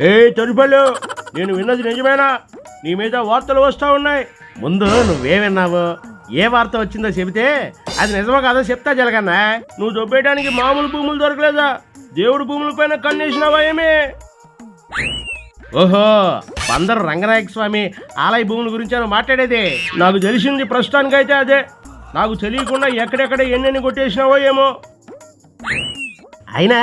ఏ తరుపల్లు నేను విన్నది నిజమేనా? నీ మీద వార్తలు వస్తా ఉన్నాయి. ముందు నువ్వే విన్నావు? ఏ వార్త వచ్చిందో చెబితే అది నిజమో కాదో చెప్తా జరగన్నా నువ్వు దొబ్బేయడానికి మామూలు భూములు దొరకలేదా? దేవుడి భూముల పైన కన్నేసినావా ఏమి? ఓహో బందరు రంగనాయక స్వామి ఆలయ భూముల గురించి అని మాట్లాడేది. నాకు తెలిసింది ప్రస్తుతానికైతే అదే. నాకు తెలియకుండా ఎక్కడెక్కడ ఎన్నెన్ని కొట్టేసినావో ఏమో. అయినా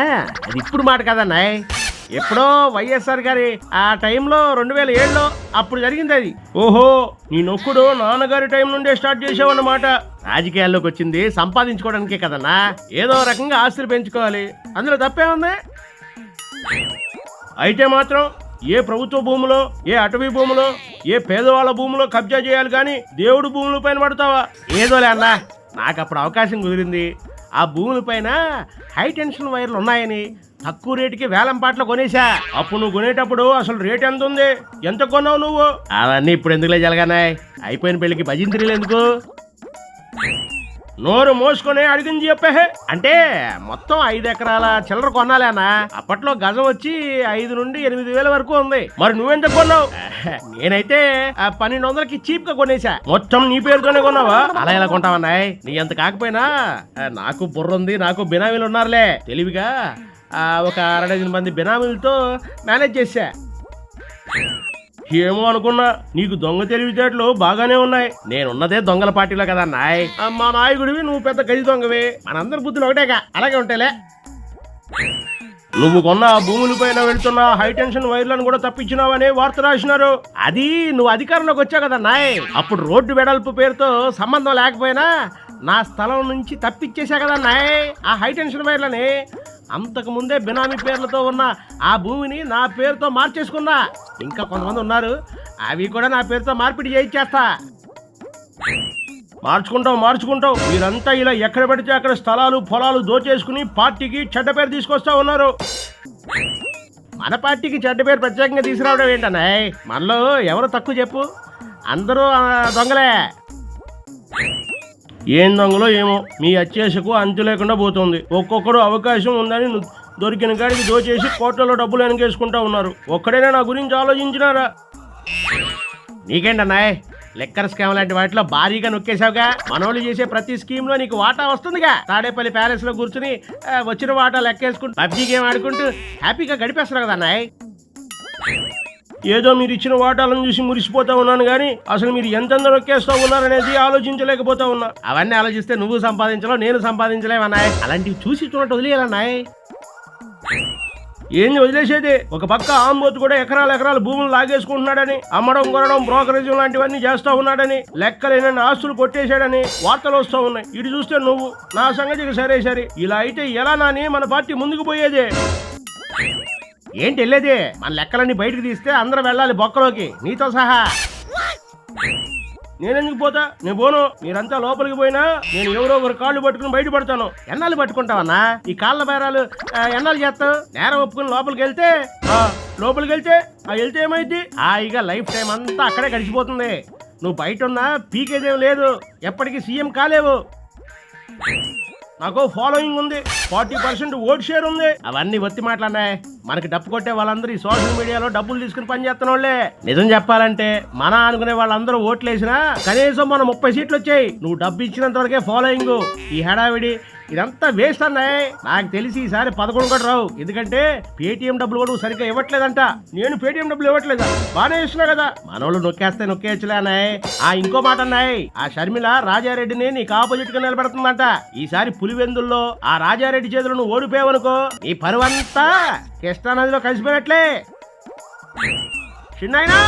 అది ఇప్పుడు మాట కదన్నాయ్. ఎప్పుడో వైఎస్ఆర్ గారి ఆ టైంలో రెండు వేల ఏడులో అప్పుడు జరిగింది అది. ఓహో నీ నొక్కుడు నాన్నగారి టైం నుండే స్టార్ట్ చేసావన్నమాట. రాజకీయాల్లోకి వచ్చింది సంపాదించుకోవడానికే కదన్నా. ఏదో రకంగా ఆస్తులు పెంచుకోవాలి. అందులో తప్పే ఉంది? అయితే మాత్రం ఏ ప్రభుత్వ భూములో ఏ అటవీ భూములో ఏ పేదవాళ్ళ భూములో కబ్జా చేయాలి కానీ దేవుడు భూముల పైన పడతావా? ఏదోలే అన్నా నాకు అప్పుడు అవకాశం కుదిరింది. ఆ భూములపైన హై టెన్షన్ వైర్లు ఉన్నాయని తక్కువ రేటుకి వేలం పాటలు కొనేసా అప్పుడు నువ్వు కొనేటప్పుడు అసలు రేట్ ఎంత ఉంది ఎంత కొన్నావు నువ్వు? అవన్నీ ఇప్పుడు ఎందుకులే జరగానాయ్ అయిపోయిన పెళ్ళికి భజింత్రీలు ఎందుకు? నోరు మోసుకొని అడిగింది చెప్పే. అంటే మొత్తం ఐదు ఎకరాల చిల్లర కొనాలేనా అప్పట్లో గజం వచ్చి ఐదు నుండి ఎనిమిది వేల వరకు ఉంది. మరి నువ్వెంత కొన్నావు? నేనైతే ఆ పన్నెండు వందలకి చీప్గా కొనేసా మొత్తం నీ పేరుతోనే కొన్నావా? అలా ఎలా కొంటావన్నాయ్? నీ ఎంత కాకపోయినా నాకు బుర్ర ఉంది నాకు బినామీలు ఉన్నారులే. తెలివిగా ఒక అరడజన్ మంది బినామీలతో మేనేజ్ చేశా. ఏమో అనుకున్నా నీకు దొంగ తెలివితేటలు బాగానే ఉన్నాయి. నేనున్నదే దొంగల పార్టీలో కదా నాయ్. మా నాయకుడివి నువ్వు పెద్ద గది దొంగవి. మనందరి బుద్ధులు ఒకటేగా అలాగే ఉంటేలే. నువ్వు కొన్న ఆ భూముల పైన వెళ్తున్న హైటెన్షన్ వైర్లను కూడా తప్పించినావని వార్త రాసినారు. అది నువ్వు అధికారంలోకి వచ్చావు కదా నాయ్. అప్పుడు రోడ్డు వెడల్పు పేరుతో సంబంధం లేకపోయినా నా స్థలం నుంచి తప్పించేశా కదా నాయ్. ఆ హై టెన్షన్ వైర్లని అంతకు ముందే బినామీ పేర్లతో ఉన్న ఆ భూమిని నా పేరుతో మార్చేసుకున్నా. ఇంకా కొంతమంది ఉన్నారు అవి కూడా నా పేరుతో మార్పిడి చేయించేస్తా మార్చుకుంటావు మార్చుకుంటావు. మీరంతా ఇలా ఎక్కడ పడితే అక్కడ స్థలాలు పొలాలు దోచేసుకుని పార్టీకి చెడ్డ పేరు తీసుకొస్తా ఉన్నారు. మన పార్టీకి చెడ్డ పేరు ప్రత్యేకంగా తీసుకురావడం ఏంటన్నాయ్? మనలో ఎవరు తక్కువ చెప్పు? అందరూ దొంగలే. ఏం దొంగలో ఏమో? మీ అత్యాశకు అంతు లేకుండా పోతుంది. ఒక్కొక్కడు అవకాశం ఉందని దొరికిన కాడికి దోచేసి కోట్లలో డబ్బులు వెనకేసుకుంటా ఉన్నారు. ఒక్కడైనా నా గురించి ఆలోచించినారా? నీకేంటన్నాయ్? లెక్కర్ స్కామ్ లాంటి వాటిలో భారీగా నొక్కేశావుగా? మనోళ్ళు చేసే ప్రతి స్కీమ్లో నీకు వాటా వస్తుందిగా. తాడేపల్లి ప్యాలెస్లో కూర్చుని వచ్చిన వాటా లెక్కేసుకుంటూ పబ్జీ గేమ్ ఆడుకుంటూ హ్యాపీగా గడిపేస్తున్నావు కదా అన్నాయ్ ఏదో మీరు ఇచ్చిన వాటాలను చూసి మురిసిపోతా ఉన్నాను కానీ అసలు మీరు ఎంతెంత నొక్కేస్తా ఉన్నారనేది ఆలోచించలేకపోతా ఉన్నా. అవన్నీ ఆలోచిస్తే నువ్వు సంపాదించలేవు నేను సంపాదించలేమన్నాయ్ అలాంటివి చూసి చూడటం వదిలేయాలన్నాయ్ ఏంది వదిలేసేది? ఒక పక్క ఆంబోతు కూడా ఎకరాల ఎకరాల భూములు లాగేసుకుంటున్నాడని అమ్మడం కొనడం బ్రోకరేజ్ లాంటివన్నీ చేస్తా ఉన్నాడని లెక్కలేనన్ని ఆస్తులు కొట్టేశాడని వార్తలు వస్తూ ఉన్నాయి. ఇటు చూస్తే నువ్వు నా సంగతికి సరే సరే ఇలా అయితే ఎలా నాని మన పార్టీ ముందుకు పోయేదే? ఏంటి వెళ్ళేది? మన లెక్కలన్నీ బయటకు తీస్తే అందరూ వెళ్ళాలి బొక్కలోకి. నీతో సహా. నేనెందుకు పోతా? నేను పోను. మీరంతా లోపలికి పోయినా నేను ఎవరో ఒకరు కాళ్ళు పట్టుకుని బయటపడతాను ఎన్నాళ్ళు పట్టుకుంటావన్నా? ఈ కాళ్ళ బేరాలు ఎన్నాళ్ళు చేస్తావు? నేరం ఒప్పుకుని లోపలికి వెళ్తే లోపలికి వెళ్తే ఆ వెళ్తే ఏమైంది హాయిగా లైఫ్ టైం అంతా అక్కడే గడిచిపోతుంది. నువ్వు బయట ఉన్నా పీకేదేం లేదు. ఎప్పటికీ సీఎం కాలేవు. నాకు ఫాలోయింగ్ ఉంది. ఫార్టీ పర్సెంట్ ఓట్ షేర్ ఉంది. అవన్నీ ఒత్తి మాట్లాడినాయి. మనకి డప్పు కొట్టే వాళ్ళందరూ ఈ సోషల్ మీడియాలో డబ్బులు తీసుకుని పని వాళ్ళే నిజం చెప్పాలంటే మన అనుకునే వాళ్ళందరూ ఓట్లు వేసినా కనీసం మన ముప్పై సీట్లు వచ్చాయి. నువ్వు డబ్బు ఇచ్చినంత వరకే ఫాలోయింగ్ ఈ హడావిడి ఇదంతా వేస్ట్ అన్నాయి నాకు తెలిసి ఈసారి పదకొండు కూడా రావు. ఎందుకంటే పేటిఎం డబ్బులు కూడా నువ్వు సరిగ్గా ఇవ్వట్లేదంట. నేను పేటిఎం డబ్బులు ఇవ్వట్లేదా? బాగానే ఇస్తున్నా కదా. మనోళ్ళు నొక్కేస్తే నొక్కేయచ్చులే అన్నాయి ఆ ఇంకో మాట అన్నాయి ఆ షర్మిల రాజారెడ్డిని నీకు ఆపోజిట్గా నిలబెడుతుందంట. ఈసారి పులివెందుల్లో ఆ రాజారెడ్డి చేతులు నువ్వు ఓడిపోయావనుకో ఈ పరువంతా కృష్ణానదిలో కలిసిపోయినట్లే. చిన్నాయనా!